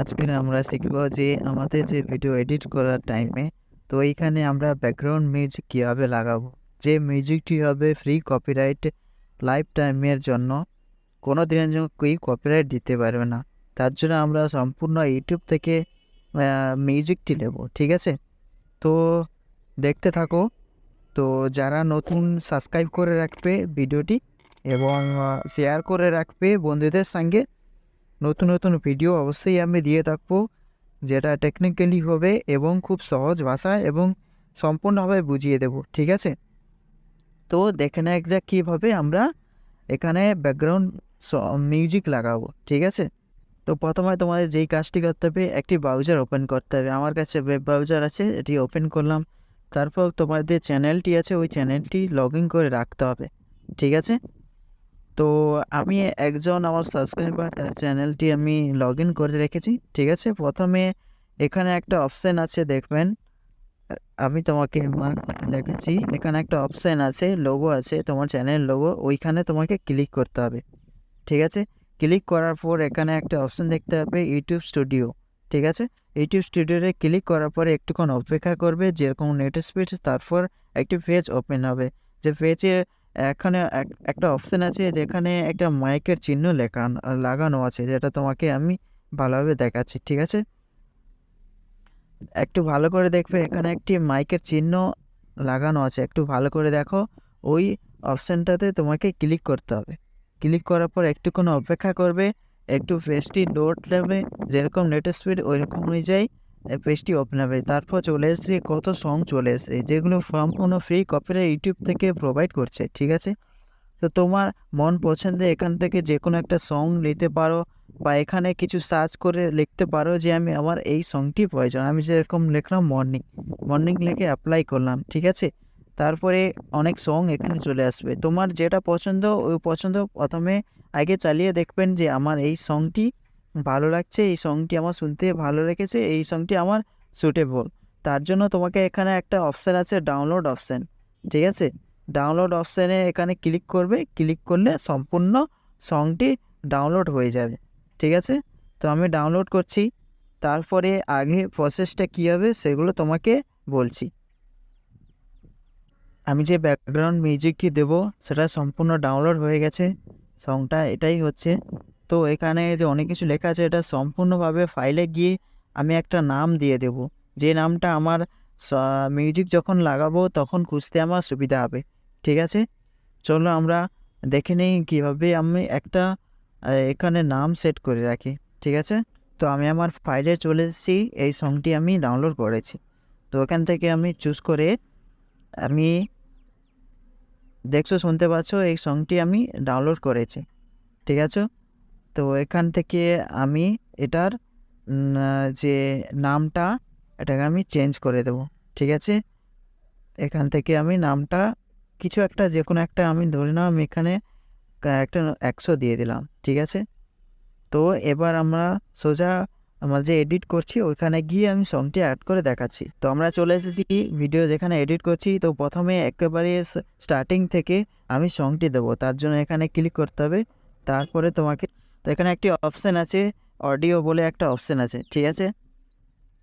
আজকে আমরা শিখব যে আমাদের যে ভিডিও এডিট করার টাইমে তো এইখানে আমরা ব্যাকগ্রাউন্ড মিউজিক কীভাবে লাগাবো? যে মিউজিকটি হবে ফ্রি কপিরাইট লাইফ টাইমের জন্য কোনো দিনের জন্য কেউ কপিরাইট দিতে পারবে না। তার জন্য আমরা সম্পূর্ণ ইউটিউব থেকে মিউজিকটি নেব, ঠিক আছে? তো দেখতে থাকো। তো যারা নতুন সাবস্ক্রাইব করে রাখবে ভিডিওটি এবং শেয়ার করে রাখবে বন্ধুদের সঙ্গে নতুন নতুন ভিডিও অবশ্যই আমি দিয়ে থাকব, যেটা টেকনিক্যালি হবে এবং খুব সহজ ভাষায় এবং সম্পূর্ণভাবে বুঝিয়ে দেব, ঠিক আছে? তো দেখে নেওয়া যাক কীভাবে আমরা এখানে ব্যাকগ্রাউন্ড মিউজিক লাগাবো, ঠিক আছে? তো প্রথমে তোমাদের যেই কাজটি করতে হবে, একটি ব্রাউজার ওপেন করতে হবে। আমার কাছে ওয়েব ব্রাউজার আছে, এটি ওপেন করলাম। তারপর তোমাদের চ্যানেলটি আছে, ওই চ্যানেলটি লগ ইন করে রাখতে হবে, ঠিক আছে? তো আমি একজন আমার সাবস্ক্রাইবার তার চ্যানেলটি আমি লগ ইন করে রেখেছি, ঠিক আছে? প্রথমে এখানে একটা অপশান আছে, দেখবেন। আমি তোমাকে মার্ক এখানে একটা অপশান আছে লোগো আছে, তোমার চ্যানেল লোগো ওইখানে তোমাকে ক্লিক করতে হবে, ঠিক আছে? ক্লিক করার পর এখানে একটা অপশান দেখতে হবে ইউটিউব স্টুডিও ঠিক আছে? ইউটিউব স্টুডিওতে ক্লিক করার পরে একটুক্ষণ অপেক্ষা করবে, যেরকম নেট স্পিড তারপর একটি পেজ ওপেন হবে। যে পেজে এখানে একটা অপশান আছে যেখানে একটা মাইকের চিহ্ন লেখা লাগানো আছে, যেটা তোমাকে আমি ভালোভাবে দেখাচ্ছি, ঠিক আছে? একটু ভালো করে দেখবে, এখানে একটি মাইকের চিহ্ন লাগানো আছে, একটু ভালো করে দেখো, ওই অপশানটাতে তোমাকে ক্লিক করতে হবে। ক্লিক করার পর একটুক্ষণ অপেক্ষা করবে, একটু পেজটি লোড নেবে, যেরকম নেট স্পিড ওই রকম অনুযায়ী পেজটি ওপেন হবে। তারপর চলে এসেছে, কত সং চলে এসেছে, যেগুলো সম্পূর্ণ ফ্রি কপিরাইট ইউটিউব থেকে প্রোভাইড করছে, ঠিক আছে? তো তোমার মন পছন্দে এখান থেকে যে কোনো একটা সং নিতে পারো বা এখানে কিছু সার্চ করে লিখতে পারো যে আমি আমার এই সংটি প্রয়োজন। আমি যেরকম লিখলাম মর্নিং মর্নিং লিখে অ্যাপ্লাই করলাম, ঠিক আছে? তারপরে অনেক সং এখানে চলে আসবে। তোমার যেটা পছন্দ, ওই পছন্দ প্রথমে আগে চালিয়ে দেখবেন যে আমার এই সংটি ভালো লাগছে, এই সংটি আমার শুনতে ভালো লেগেছে, এই সংটি আমার সুটেবল তার জন্য তোমাকে এখানে একটা অপশান আছে ডাউনলোড অপশান ঠিক আছে? ডাউনলোড অপশানে এখানে ক্লিক করবে ক্লিক করলে সম্পূর্ণ সংটি ডাউনলোড হয়ে যাবে। ঠিক আছে? তো আমি ডাউনলোড করছি। তারপরে আগে প্রসেসটা কী হবে সেগুলো তোমাকে বলছি। আমি যে ব্যাকগ্রাউন্ড মিউজিকটি দেব, সেটা সম্পূর্ণ ডাউনলোড হয়ে গেছে। সংটা এটাই হচ্ছে। তো এখানে যে অনেক কিছু লেখা আছে, এটা সম্পূর্ণভাবে ফাইলে গিয়ে আমি একটা নাম দিয়ে দেব। যে নামটা আমার মিউজিক যখন লাগাবো, তখন খুঁজতে আমার সুবিধা হবে। ঠিক আছে? চলো আমরা দেখে নিই কীভাবে আমি একটা এখানে নাম সেট করে রাখি। ঠিক আছে? তো আমি আমার ফাইলে চলে এসেছি, এই সংটি আমি ডাউনলোড করেছি। তো এখান থেকে আমি চুজ করে আমি দেখছ, শুনতে পাচ্ছ, এই সংটি আমি ডাউনলোড করেছি। ঠিক আছে? তো এখান থেকে আমি এটার যে নামটা, এটাকে আমি চেঞ্জ করে দেব, ঠিক আছে? এখান থেকে আমি নামটা, কিছু একটা, যে কোনো একটা আমি ধরে নাম এখানে একটা একশো দিয়ে দিলাম, ঠিক আছে? তো এবার আমরা সোজা আমরা যে এডিট করছি, ওইখানে গিয়ে আমি সংটি অ্যাড করে দেখাচ্ছি। তো আমরা চলে এসেছি ভিডিও যেখানে এডিট করছি, তো প্রথমে একেবারে স্টার্টিং থেকে আমি সংটি দেবো, তার জন্য এখানে ক্লিক করতে হবে, তারপরে তোমাকে তো এখানে একটি অপশান আছে, অডিও বলে একটা অপশান আছে, ঠিক আছে?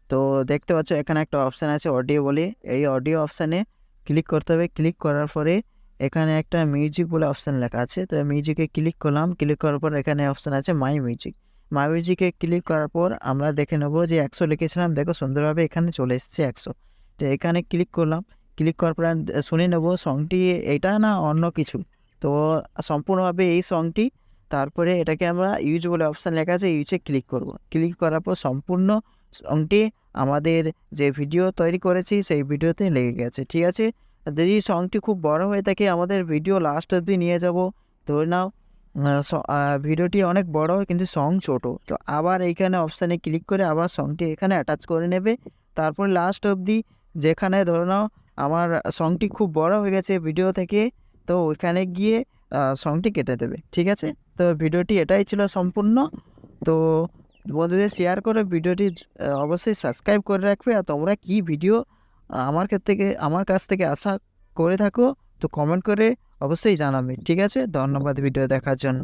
তো দেখতে পাচ্ছ এখানে একটা অপশান আছে অডিও বলে। এই অডিও অপশানে ক্লিক করতে হবে। ক্লিক করার পরে এখানে একটা মিউজিক বলে অপশান লেখা আছে। তো মিউজিকে ক্লিক করলাম। ক্লিক করার পর এখানে অপশান আছে মাই মিউজিক। মাই মিউজিকে ক্লিক করার পর আমরা দেখে নেব যে একশো লিখেছিলাম। দেখো সুন্দরভাবে এখানে চলে এসেছে একশো। তো এখানে ক্লিক করলাম। ক্লিক করার পর শুনে নেব সংটি এটা না অন্য কিছু? তো সম্পূর্ণভাবে এই সংটি তারপরে এটাকে আমরা ইউজ বলে অপশান লেখা আছে ইউজে ক্লিক করব। ক্লিক করার পর সম্পূর্ণ সংটি আমাদের যে ভিডিও তৈরি করেছি, সেই ভিডিওতে লেগে গেছে, ঠিক আছে? যদি সংটি খুব বড় হয়ে থাকে, আমাদের ভিডিও লাস্ট অবধি নিয়ে যাব। ধরে নাও ভিডিওটি অনেক বড়, কিন্তু সং ছোট। তো আবার এইখানে অপশানে ক্লিক করে আবার সংটি এখানে অ্যাটাচ করে নেবে। তারপর লাস্ট অবধি যেখানে ধরে নাও, আমার সংটি খুব বড় হয়ে গেছে ভিডিও থেকে, তো ওইখানে গিয়ে সংটি কেটে দেবে, ঠিক আছে? তো ভিডিওটি এটাই ছিল সম্পূর্ণ। তো বন্ধুদের শেয়ার করে ভিডিওটি অবশ্যই সাবস্ক্রাইব করে রাখবে। আর তোমরা কি ভিডিও আমার থেকে, আমার কাছ থেকে আশা করে থাকো, তো কমেন্ট করে অবশ্যই জানাবে, ঠিক আছে? ধন্যবাদ ভিডিও দেখার জন্য।